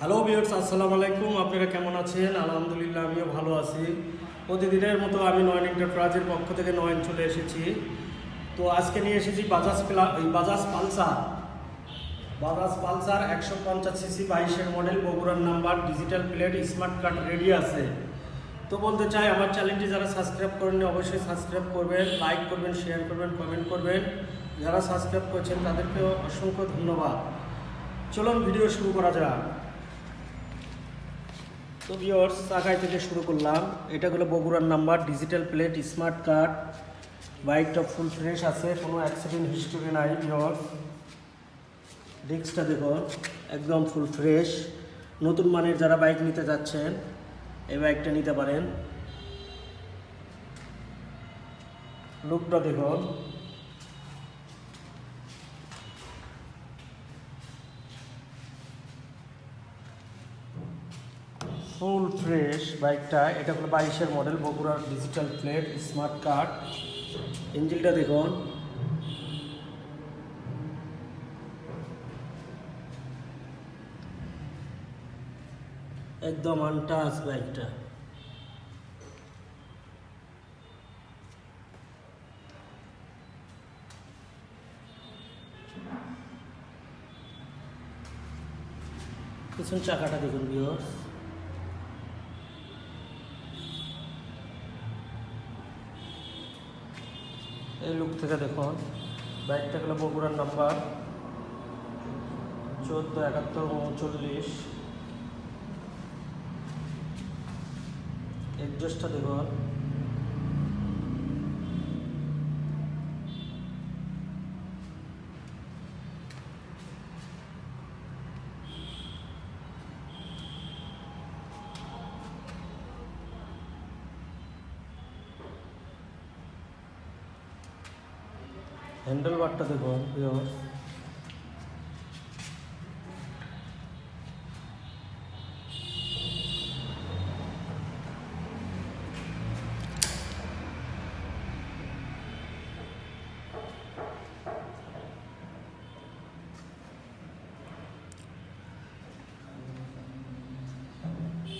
Hello বিয়ার্স আসসালামু আলাইকুম। আপনারা কেমন আছেন? আলহামদুলিল্লাহ, আমিও ভালো আছি। প্রতিদিনের মতো আমি নয়ন এন্টারপ্রাইজের পক্ষ থেকে নয়ন চলে এসেছি। তো আজকে নিয়ে এসেছি বাজাজ প্লা বাজাজ পালসার। বাজাজ পালসার একশো পঞ্চাশ সিসি বাইশের মডেল, বগুড়ার number, digital plate, smart card ready আছে। তো বলতে চাই, আমার চ্যানেলটি যারা সাবস্ক্রাইব করেননি, অবশ্যই সাবস্ক্রাইব করবেন, লাইক করবেন, শেয়ার করবেন, কমেন্ট করবেন। যারা সাবস্ক্রাইব করছেন, তাদেরকেও অসংখ্য ধন্যবাদ। চলুন ভিডিও শুরু করা যাক। তো ভিওর্স চাকাই থেকে শুরু করলাম। এটা হলো বগুড়ার number digital plate smart card বাইকটা ফুল ফ্রেশ আছে, কোনো অ্যাক্সিডেন্ট হিস্টোরি নাই ভিওর্স ডিস্কটা দেখুন একদম ফুল ফ্রেশ নতুন মানের যারা বাইক নিতে যাচ্ছেন, এই বাইকটা নিতে পারেন। লুকটা দেখুন। ফুল ফ্রেশ বাইকটা, এটা হলো বাইশের মডেল, বগুড়ার ডিজিটাল প্লেট স্মার্ট কার্ড ইঞ্জিনটা দেখুন। একদম আনটাচ বাইকটা। পিছন চাকাটা দেখুন ভিউয়ার্স এই লুক থেকে দেখুন। বাইকটা হলো বগুড়ার নাম্বার চোদ্দ একাত্তর উনচল্লিশ। এডজাস্টটা দেখুন। হ্যান্ডেল বারটা দেখুন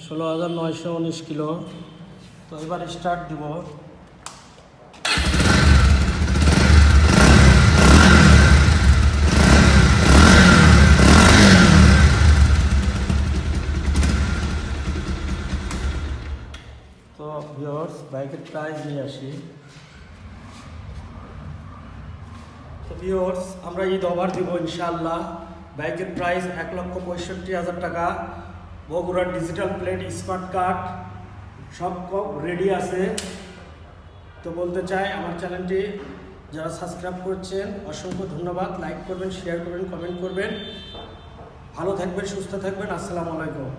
ষোলো হাজার নয়শো উনিশ কিলো। তো এবার স্টার্ট দিব তো ভিওর্স বাইকের প্রাইস নিয়ে আসি। ভিওর্স আমরা ঈদ অফার দিব ইনশাল্লাহ বাইকের প্রাইস এক লক্ষ পঁয়ষট্টি হাজার টাকা। বগুড়ার ডিজিটাল প্লেট স্মার্ট কার্ড সব রেডি আছে। তো বলতে চাই, আমার চ্যানেলটি যারা সাবস্ক্রাইব করছেন, অসংখ্য ধন্যবাদ। লাইক করবেন শেয়ার করবেন কমেন্ট করবেন। ভালো থাকবেন, সুস্থ থাকবেন। আসসালামু আলাইকুম।